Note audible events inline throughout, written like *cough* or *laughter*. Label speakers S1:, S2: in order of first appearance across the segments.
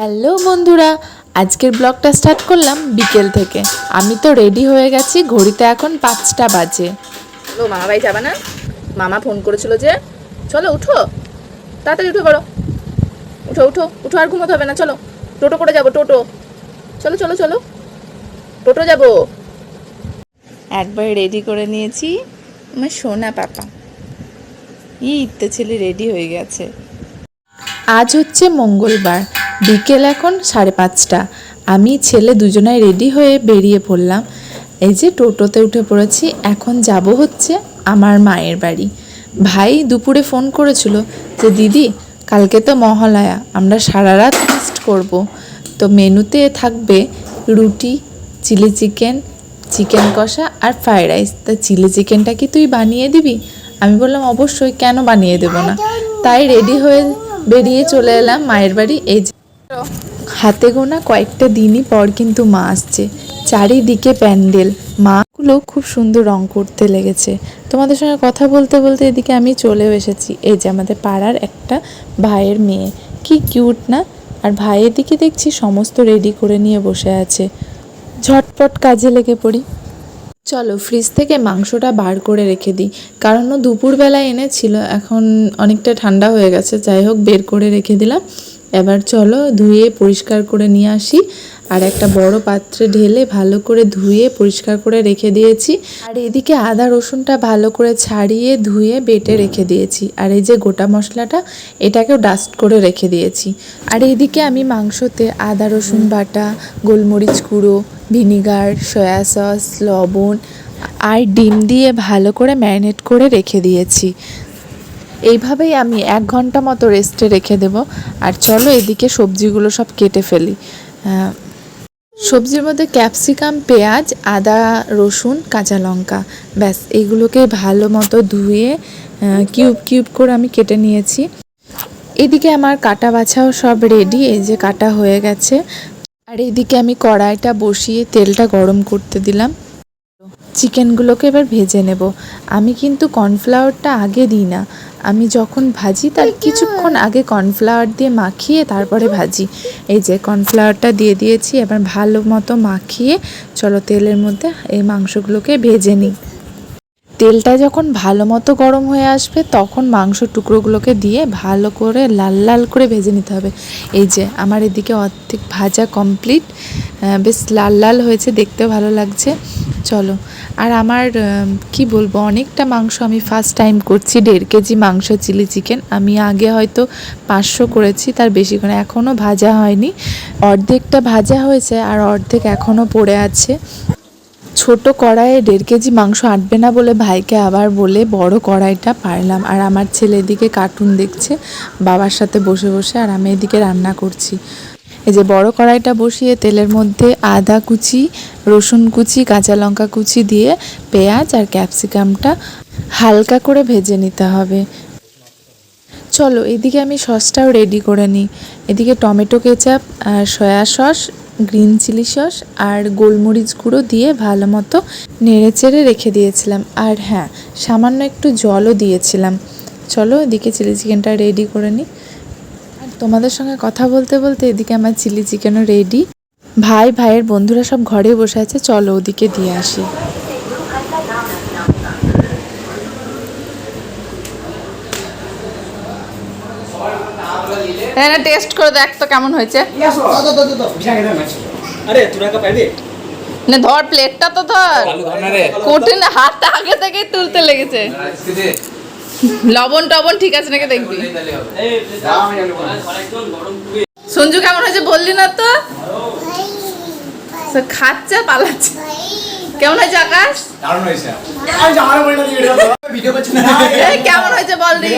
S1: Hello বন্ধুরা আজকের ব্লগটা স্টার্ট করলাম বিকেল থেকে। আমি তো রেডি হয়ে গেছি ঘড়িতে এখন পাঁচটা বাজে।
S2: ও মামা বাড়ি যাবে না? মামা ফোন করেছিল যে চলো উঠো তাড়াতাড়ি উঠে পড়ো উঠো উঠো উঠো আর ঘুমোতে হবে না চলো। টোটো করে যাব টোটো। চলো চলো চলো। টোটো যাব। একবার রেডি করে নিয়েছি আমার সোনা পাপা। ই তো ছেলে রেডি হয়ে গেছে।
S1: আজ হচ্ছে মঙ্গলবার বিকেল এখন সাড়ে পাঁচটা। আমি ছেলে দুজনাই রেডি হয়ে বেরিয়ে পড়লাম। এই যে টোটোতে উঠে পড়েছি, এখন যাব হচ্ছে আমার মায়ের বাড়ি। ভাই দুপুরে ফোন করেছিল যে, দিদি, কালকে তো মহালয়া, আমরা সারা রাত ফিস্ট করব। তো মেনুতে থাকবে রুটি, চিলি চিকেন চিকেন কষা আর ফ্রাইড রাইস। তা চিলি চিকেনটা কি তুই বানিয়ে দিবি? আমি বললাম, অবশ্যই, কেন বানিয়ে দেব না? তাই রেডি হয়ে বেরিয়ে চলে এলাম মায়ের বাড়ি। এই হাতে গোনা কয়েকটা দিনই পর কিন্তু মা আসছে। চারিদিকে প্যান্ডেল। মাগুলো খুব সুন্দর রং করতে লেগেছে। তোমাদের সঙ্গে কথা বলতে বলতে এদিকে আমি চলেও এসেছি। এই যে আমাদের পাড়ার একটা ভাইয়ের মেয়ে। কি কিউট না? আর ভাইয়ের দিকে দেখছি সমস্ত রেডি করে নিয়ে বসে আছে। ঝটপট কাজে লেগে পড়ি। চলো ফ্রিজ থেকে মাংসটা বার করে রেখে দিই। কারণ ও দুপুরবেলা এনেছিল, এখন অনেকটা ঠান্ডা হয়ে গেছে। যাই হোক, বের করে রেখে দিলাম। এবার চলো ধুয়ে পরিষ্কার করে নিয়ে আসি। আর একটা বড় পাত্রে ঢেলে ভালো করে ধুয়ে পরিষ্কার করে রেখে দিয়েছি। আর এদিকে আদা রসুনটা ভালো করে ছাড়িয়ে ধুয়ে বেটে রেখে দিয়েছি। আর এই যে গোটা মশলাটা, এটাকেও ডাস্ট করে রেখে দিয়েছি। আর এইদিকে আমি মাংসতে আদা রসুন বাটা, গোলমরিচ গুঁড়ো, ভিনিগার, সয়া সস, লবণ আর ডিম দিয়ে ভালো করে ম্যারিনেট করে রেখে দিয়েছি। এইভাবেই আমি এক ঘণ্টা মতো রেস্টে রেখে দেব। আর চলো এদিকে সবজিগুলো সব কেটে ফেলি। সবজির মধ্যে ক্যাপসিকাম, পেঁয়াজ, আদা, রসুন, কাঁচা লঙ্কা। ব্যাস এইগুলোকে ভালো মতো ধুয়ে কিউব কিউব করে আমি কেটে নিয়েছি। এদিকে আমার কাটা বাছাও সব রেডি, এই যে কাটা হয়ে গেছে। আর এদিকে আমি কড়াইটা বসিয়ে তেলটা গরম করতে দিলাম। চিকেনগুলোকে এবার ভেজে নেব। আমি কিন্তু কর্নফ্লাওয়ারটা আগে দিই না। আমি যখন ভাজি তার কিছুক্ষণ আগে কর্নফ্লাওয়ার দিয়ে মাখিয়ে তারপরে ভাজি। এই যে কর্নফ্লাওয়ারটা দিয়ে দিয়েছি এবার ভালো মতো মাখিয়ে চলো তেলের মধ্যে এই মাংসগুলোকে ভেজে নিই। তেলটা যখন ভালো মতো গরম হয়ে আসবে, তখন মাংস টুকরোগুলোকে দিয়ে ভালো করে লাল লাল করে ভেজে নিতে হবে। এই যে, আমার এদিকে অর্ধেক ভাজা কমপ্লিট বেশ লাল লাল হয়েছে, দেখতেও ভালো লাগছে। চলো, আর আমার কি বলব, অনেকটা মাংস আমি ফার্স্ট টাইম করছি, দেড় কেজি মাংস চিলি চিকেন আমি আগে হয়তো পাঁচশো করেছি, তার বেশি করে এখনও ভাজা হয়নি। অর্ধেকটা ভাজা হয়েছে, আর অর্ধেক এখনও পড়ে আছে। ছোট কড়াইয়ে দেড় কেজি মাংস আটবে না বলে ভাইকে আবার বলে, বড় কড়াইটা পারলাম। আর আমার ছেলে এদিকে কার্টুন দেখছে, বাবার সাথে বসে বসে, আর আমি এদিকে রান্না করছি। এই যে বড় কড়াইটা বসিয়ে তেলের মধ্যে আদা কুচি, রসুন কুচি, কাঁচা লঙ্কা কুচি দিয়ে পেঁয়াজ আর ক্যাপসিকামটা হালকা করে ভেজে নিতে হবে। চলো এদিকে আমি সসটাও রেডি করে নিই। এদিকে টমেটো কেচাপ আর soya sauce green chilli sauce আর গোলমরিচ গুঁড়ো দিয়ে ভালো মতো নেড়েচেড়ে রেখে দিয়েছিলাম। আর হ্যাঁ সামান্য একটু জলও দিয়েছিলাম। চলো এদিকে চিলি চিকেনটা রেডি করে নিই। তোমাদের সঙ্গে কথা বলতে বলতে এদিকে আমার চিলি চিকেনও রেডি ভাই, ভাইয়ের বন্ধুরা সব ঘরে বসে আছে, চলো ওদিকে দিয়ে আসি।
S2: এখানে টেস্ট করে দেখ তো কেমন হয়েছে।
S3: আরে তুই
S2: না ধর প্লেটটা তো ধর। কঠিন হাতটা আগে থেকে তুলতে লেগেছে। লবণ টবণ ঠিক আছে নাকি দেখবি? সঞ্জু কেমন হয়েছে বললি না তো? খাচ্ছে পালাচ্ছে। কেমন হয়েছে আকাশ? কেমন হয়েছে বললি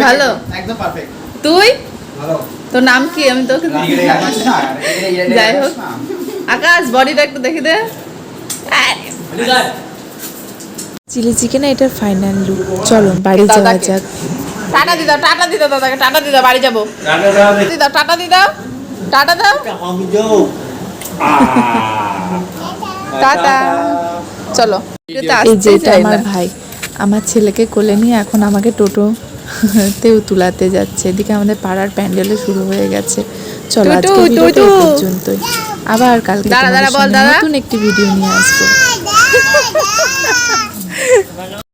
S3: ভালো একদম পারফেক্ট
S2: তুই? তোর নাম কি? আমি তোকে যাই হোক। আকাশ বডিটা একটু দেখি দে।
S1: চিলি চিকেন এটার ফাইনাল লুক। চলো বাড়ি যাওয়া যাক।
S2: টাটা দি দাও টাটা দি দাও দাদাকে টাটা দি দাও বাড়ি যাব। দি দাও টাটা দি দাও। টাটা দাও। টাটা। চলো
S1: এই যে এটা আমার ভাই। আমার ছেলেকে কোলে নিয়ে এখন আমাকে টোটো *laughs* তেও তুলাতে যাচ্ছে। এদিকে আমাদের পাড়ার প্যান্ডেলও শুরু হয়ে গেছে। চলো আজকে ভিডিওটা এই পর্যন্তই। আবার কালকে দাদা
S2: দাদা বল, দাদা
S1: নতুন একটি ভিডিও নিয়ে আসব। *laughs*